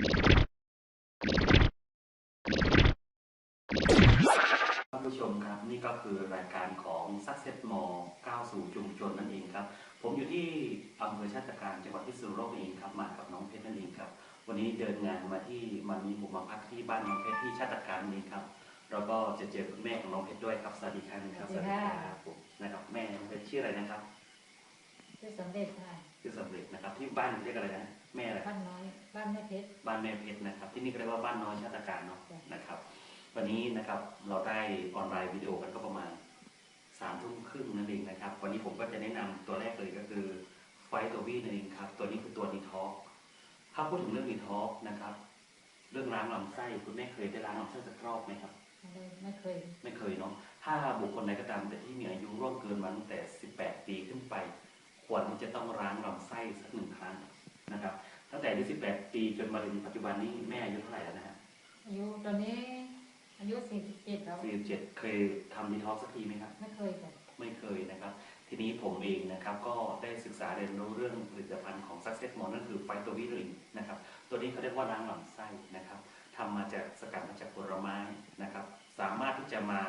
ท่านผู้ชมครับนี่ก็คือรายการของ Success m o ก้าวสู่ชุมชนนั่นเองครับ ผมอยู่ที่อำเภอชาติการจังหวัดพิษณุโลกเองครับมากับน้องเพชรนั่นเองครับ วันนี้เดินงานมาที่มันมีหมู่มาพักที่บ้านน้องเพชรที่ชาติการนี่ครับแล้วก็จะเจอคุณแม่ของน้องเพชรด้วยครับสวัสดีครับครับสวัสดีค่ะครับผมนะครับแม่น้องเพชรชื่ออะไรนะครับที่สำเร็จค่ะ ชื่อสำเร็จนะครับ ที่บ้านเรียกอะไรนะแม่อะไรบ้านน้อยบ้านแม่เพชรบ้านแม่เพชรนะครับ ที่นี่ก็เรียกว่าบ้านน้อยชาติการเนาะจ้ะนะครับ วันนี้นะครับเราได้ออนไลน์วิดีโอกันก็ประมาณสามทุ่มครึ่งนั่นเองนะครับ วันนี้ผมก็จะแนะนำตัวแรกเลยก็คือไฟตัววีนั่นเองครับ ตัวนี้คือตัวดีท็อกถ้าพูดถึงเรื่องดีท็อกนะครับ เรื่องล้างลำไส้คุณแม่เคยได้ล้างลำไส้สักรอบไหมครับไม่ไม่เคย ไม่เคยเนาะถ้าบุคคลใดก็ตามแต่ที่มีอายุร่วมเกินมาตั้งแต่ 18 ปีขึ้นไป ควรที่จะต้องล้างลำไส้สักหนึ่งครั้งนะครับ ตั้งแต่อายุ18 ปีจนมาถึงปัจจุบันนี้แม่อายุเท่าไหร่แล้วนะฮะอายุตอนนี้อายุสี่สิบเจ็ดแล้ว 47 เคยทำดีท็อกสักทีไหมครับ ไม่เคยค่ะไม่เคยนะครับ ทีนี้ผมเองนะครับก็ได้ศึกษาเรียนรู้เรื่องผลิตภัณฑ์ของ Success m o นั่นคือไฟตัววิริงนะครับ ตัวนี้เขาเรียกว่าล้างลำไส้นะครับทำมาจากสกัดมาจากผลไม้นะครับ สามารถที่จะมา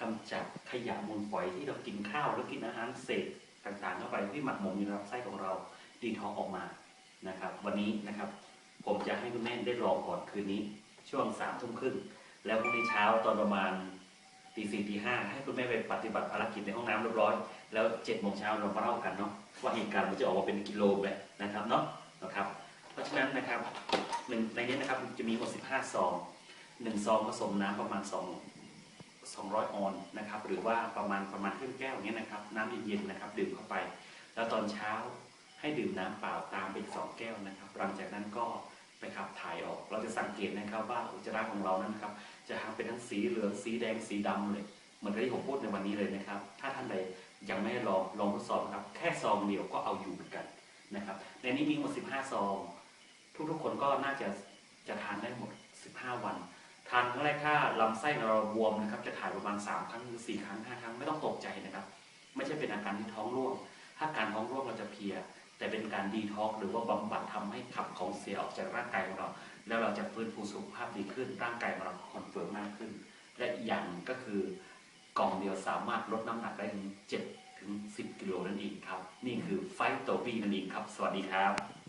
กำจัดขยะมูลฝอยที่เรากินข้าวแล้วกินอาหารเศษ ต่างๆเข้าไปที่หมักหมมอยู่ในลำไส้ของเราดีท็อกออกมานะครับ วันนี้นะครับ ผมจะให้คุณแม่ได้ลองก่อนคืนนี้ ช่วงสามทุ่มครึ่งแล้วพรุ่งนี้เช้าตอนประมาณตีสี่ตีห้าให้คุณแม่ไปปฏิบัติภารกิจในห้องน้ำเรียบร้อย แล้วเจ็ดโมงเช้าเรามาเล่ากันเนาะว่าเหตุการณ์มันจะออกมาเป็นกิโลแบบนะครับเนาะนะครับ เพราะฉะนั้นนะครับหนึ่งในนี้นะครับจะมีหมด15ซองหนึ่งซองผสมน้ำประมาณ2 200 ออนนะครับหรือว่าประมาณประมาณครึ่งแก้วอย่างเงี้ยนะครับน้ำเย็นๆนะครับดื่มเข้าไป แล้วตอนเช้าให้ดื่มน้ำเปล่าตามไปอีกสองแก้วนะครับ หลังจากนั้นก็ไปขับถ่ายออก เราจะสังเกตนะครับว่าอุจจาระของเรานั้นนะครับจะทั้งเป็นทั้งสีเหลืองสีแดงสีดำเลยเหมือนที่ผมพูดในวันนี้เลยนะครับ ถ้าท่านใดยังไม่ได้ลองลองทดสอบนะครับ แค่ซองเดียวก็เอาอยู่เหมือนกันนะครับในนี้มีหมด 15 ซอง ทุกๆคนก็น่าจะจะทานได้หมด 15 วัน ทานครั้งแรกถ้าลำไส้เราบวมนะครับจะถ่ายประมาณ 3 ครั้งหรือ4ครั้ง5ครั้งไม่ต้องตกใจนะครับ ไม่ใช่เป็นอาการที่ท้องร่วง ถ้าการท้องร่วงเราจะเพีย แต่เป็นการดีท็อกหรือว่าบำบัดทำให้ขับของเสียออกจากร่างกายของเรา แล้วเราจะฟื้นฟูสุขภาพดีขึ้น ร่างกายของเราคอนเฟิร์มมากขึ้น และอย่างก็คือกล่องเดียวสามารถลดน้ำหนักได้ถึง7ถึง10 กิโลนั่นเองครับ นี่คือไฟโตบีนั่นเองครับ สวัสดีครับ